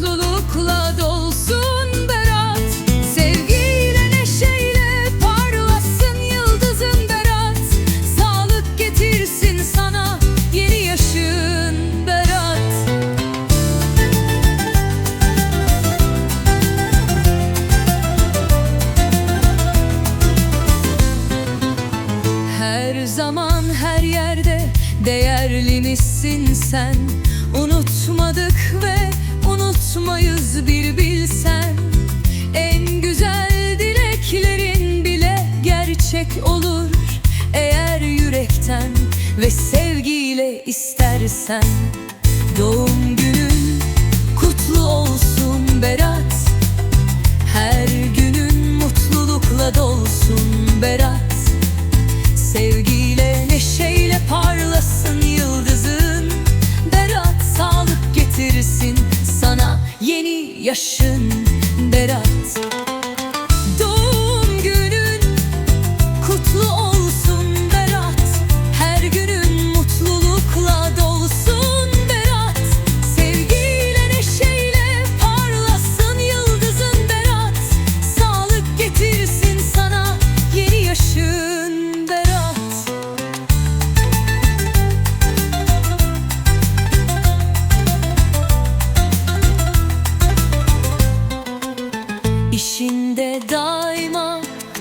mutlulukla dolsun Berat. Sevgiyle neşeyle parlasın yıldızın Berat. Sağlık getirsin sana yeni yaşın Berat. Her zaman her yerde değerlimizsin sen? Unutmadık ve sevgiyle istersen Doğum günün kutlu olsun Berat. Her günün mutlulukla dolsun Berat. Sevgiyle neşeyle parlasın yıldızın. Berat sağlık getirsin sana yeni yaşın Berat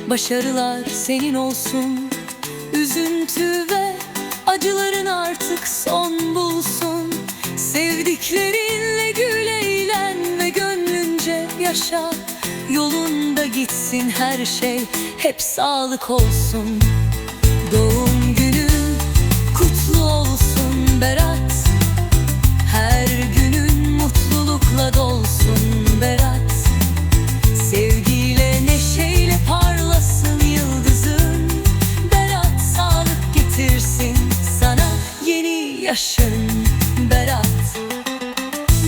başarılar senin olsun. Üzüntü ve acıların artık son bulsun. Sevdiklerinle gül eğlen ve gönlünce yaşa. Yolunda gitsin her şey hep sağlık olsun yaşın Berat.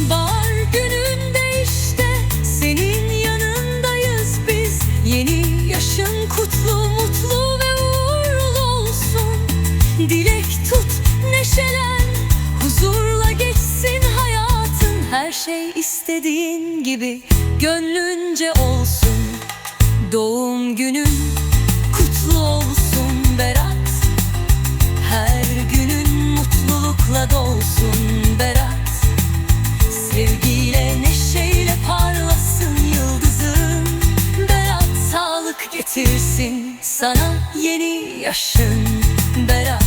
Bahar gününde işte senin yanındayız biz. Yeni yaşın kutlu mutlu ve uğurlu olsun. Dilek tut neşelen huzurla geçsin hayatın. Her şey istediğin gibi gönlünce olsun. Doğum günün Sevgiyle neşeyle parlasın yıldızın Berat sağlık getirsin sana yeni yaşın. Berat